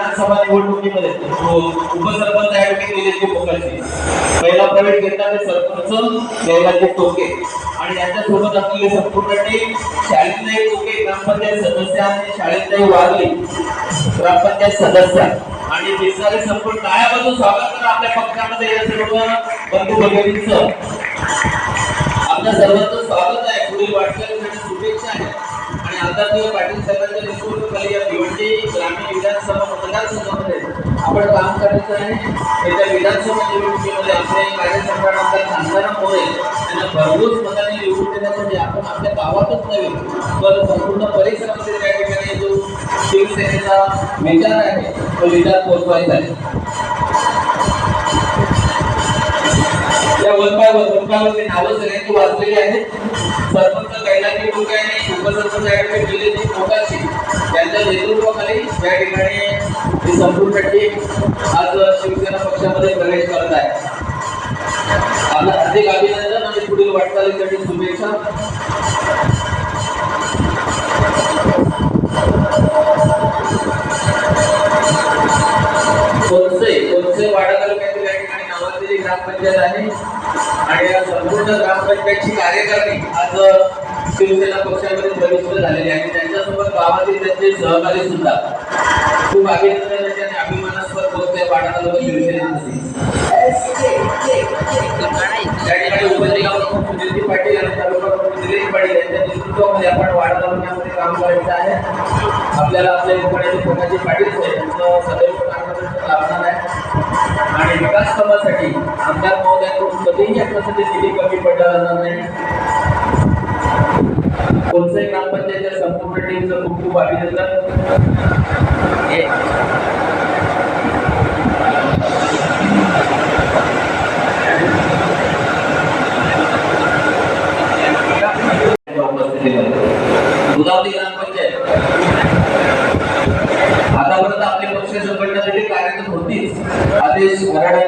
विधानसभा निवडणुकीमध्ये उपसरपंच ऍडमिट निलेशजी मोकाशी पहिला प्रवेश घेतला ते सरपंच जयराजे टोके. आणि त्यांच्यासोबत असलेली संपूर्ण टीम शाळेतले टोके ग्रामपंचायत सदस्य आणि शाळेतले वारली ग्रामपंचायत सदस्य. आणि दिसणारे संपूर्ण टाळ्यापासून स्वागत करा आपल्या पक्षामध्ये या सर्व बंधू भगिनींचं. आपल्या सर्वांचं स्वागत आहे. पुढील वाटचालीसाठी शुभेच्छा आहे. आणि आदरणीय पाटील साहेबांच्या नेतृत्वाखाली या भिवंडी ग्रामीण विधानसभा मतदारसंघामध्ये आपण काम करायचं आहे. येत्या विधानसभा निवडणुकीमध्ये आपले कार्यसंघात आमदार खासदार मोरे यांना भरघोस मताने निवडून देण्यासाठी आपण आपल्या गावातच नव्हे तर संपूर्ण परिसरामध्ये त्या ठिकाणी जो शिवसेनेचा विचार आहे तो विचार पोहोचवायचा आहे. या वनपाल वनपालची नावं सगळ्यांची वाचलेली आहेत. सरपंच कैलासी टोके आणि उपसरपंच ऍडमिट दिलेली मोकाशी यांच्या नेतृत्वाखाली या ठिकाणी ही संपूर्ण टीम आज शिवसेना पक्षामध्ये प्रवेश करत आहे. आपलं हार्दिक अभिनंदन आणि पुढील वाटचालीसाठी शुभेच्छा. Thank you. ग्रामपंचायत आहे. आणि या संपूर्ण ग्रामपंचायतची कार्यकारिणी आज शिवसेना पक्षामध्ये प्रविष्ट झालेली आहे. आणि त्यांच्यासोबत गावातील त्यांचे सहकारी सुद्धा खूप अभिनंदनाचे आणि अभिमानास्पद बोलते वाडा तालुका शिवसेनेसाठी त्या ठिकाणी उपजिल्हा सुनीलजी पाटील आणि तालुका पाटील यांच्या नेतृत्वामध्ये आपण तालुक्यामध्ये काम करायचं आहे. आपल्याला आपल्या ठिकाणी कोणाचे पाटील सदैव लाभणार आहे. आणि विकास कामासाठी आमदार महोदयांकडून कधीही आपल्यासाठी निधी कमी पडला जाणार नाही कोणत्याही ग्रामपंचायतच्या संपूर्ण टीमचं खूप खूप अभिनंदन हे-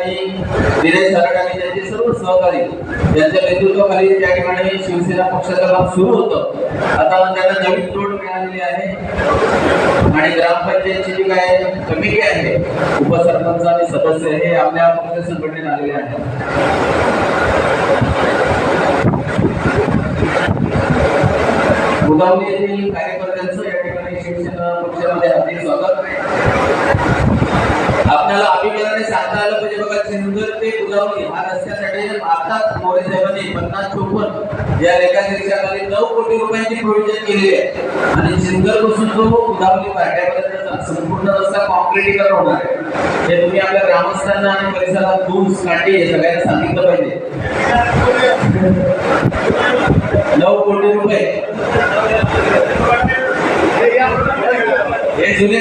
आदेश कराड आणि दिनेश आणि त्यांचे सर्व सहकारी यांच्या नेतृत्वाखाली त्या ठिकाणी शिवसेना पक्षाचं काम सुरू होतं. आता त्यांना नवीन तोड मिळालेली आहे. आणि ग्रामपंचायतची जी काय कमिटी आहे उपसरपंच आणि सदस्य हे आपल्या पक्ष संघटनेत आलेले आहेत. बुधावली येथील कार्यकर्त्यांचं या ठिकाणी शिवसेना पक्षामध्ये हार्दिक स्वागत. आपल्याला अभिमानाने सांगता आलं पाहिजे बघा सिंधुदुर्ग ते गुजावली हा रस्त्यासाठी आता मोरे साहेबांनी पन्नास चोपन्न या रेखाचित्राखाली नऊ कोटी रुपयांची प्रोव्हिजन केली आहे. आणि सिंधुदुर्गपासून जो गुजावली पाट्यापर्यंत संपूर्ण रस्ता कॉन्क्रिटीकरण होणार आहे. हे तुम्ही आपल्या ग्रामस्थांना आणि परिसरात दोन काठी हे सगळ्यांना सांगितलं पाहिजे. नऊ कोटी रुपये. हे जुने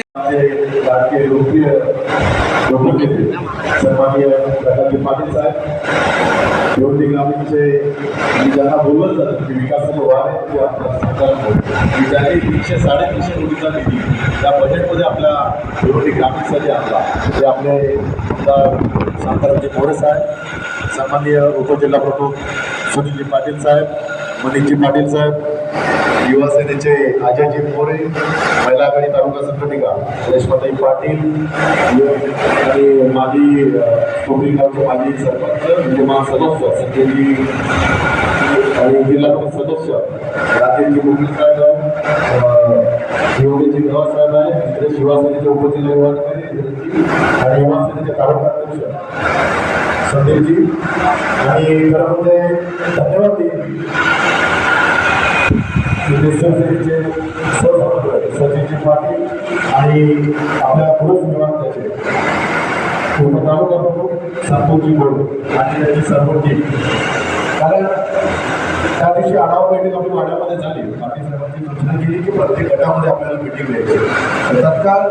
भारतीय लोकप्रिय लोकनेते सन्माननीय प्रकाशजी पाटील साहेब भिवंडी ग्रामीणचे मी ज्यांना बोलत जातं की विकासाचं वार आहे ते आपला सरकार मी ज्याने तीनशे साडेतीनशे कोटीचा निधी त्या बजेटमध्ये आपल्या भिवंडी ग्रामीणसाठी आणला ते आपले आमदार शांतारामजी मोरे साहेब सन्माननीय उपजिल्हा प्रमुख सुनीलजी पाटील साहेब मनिकजी पाटील साहेब युवा सेनेचे अजयजी मोरे महिला आघाडी तालुका संघटिका रेश्माताई पाटील आणि माजी कोकणी गावचे माजी सरपंच म्हणजे महासदस्य संजयजी आणि जिल्हा परिषद सदस्य राजेशजी कोकणी साहेब शिवडेजी गव्हा साहेब आहे तिकडे शिवसेनेचे उपजिल्हा अधिकारी आणि युवासेनेचे तालुका अध्यक्ष संदीपजी आणि खरं म्हणजे धन्यवाद देईन शिवसेनेचे सहसभापती सचिनजी पाटील आणि आपल्या पुरुष विभागाचे पूर्ण तालुका प्रमुख संतोषजी गोड आणि त्याची सर्व टीम कारण त्या दिवशी आढावा बैठक आपली वाड्यामध्ये झाली. पाटील साहेबांची सूचना केली की प्रत्येक गटामध्ये आपल्याला मिटिंग द्यायची तत्काळ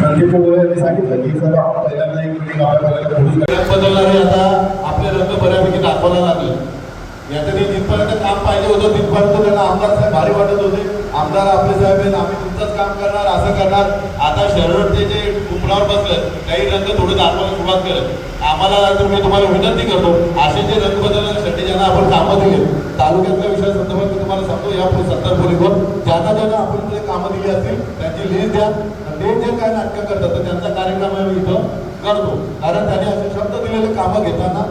संदीप गोळे यांनी सांगितलं की सर आपण पहिल्यांदा एक मिटिंग आपल्याला पोलीस आता आपले रंग बऱ्यापैकी दाखवायला लागले. याच्याने जिथपर्यंत काम पाहिजे होतं तिथपर्यंत त्यांना आमदार साहेब भारी वाटत होते. आमदार आपले साहेब आहेत आम्ही तुमचंच काम करणार असं करणार. आता शरवटचे जे कुंपणावर बसलं काही रंग थोडे दाखवायला सुरुवात करत आम्हाला मी तुम्हाला विनंती करतो असे जे रंग बदलण्यासाठी ज्यांना आपण कामं दिले तालुक्यातल्या विषयासंदर्भात मी तुम्हाला सांगतो या सत्तर पोलीसवर ज्यांना ज्यांना आपण जे कामं दिली असतील त्यांची लिस्ट द्या. ते जे काय नाटकं करतात तर त्यांचा कार्यक्रम आम्ही इथं करतो. कारण त्यांनी असे शब्द दिलेले कामं घेताना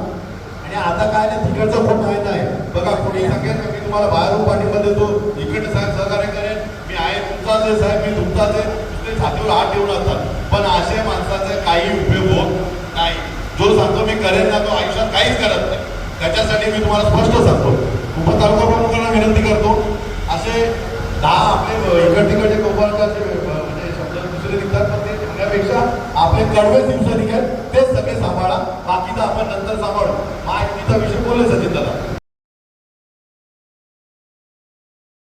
आणि आता काय नाही तिकडचं कोण आहे नाही. बघा कोणी सांगेल का मी तुम्हाला बाहेरून पाठिंबा देतो इकडे साहेब सहकार्य करेन मी आहे तुमचाच आहे साहेब मी तुमचाच आहे. नुसते छातीवर हात ठेवून असतात. पण असे माणसाचा काही उपयोग होत नाही. जो सांगतो मी करेन ना तो आयुष्यात काहीच करत नाही. त्याच्यासाठी मी तुम्हाला स्पष्ट सांगतो. उपतालुका तालुका प्रमुखांना विनंती करतो असे दहा आपले इकड तिकडचे गोपाळकाचे म्हणजे शब्द दुसरे निघतात त्यापेक्षा आपले कडवे शिवसैनिक आहेत तेच सगळे सांभाळा. बाकीचं आपण नंतर सांभाळू. माहितीचा विषय बोलले सचिन दादा.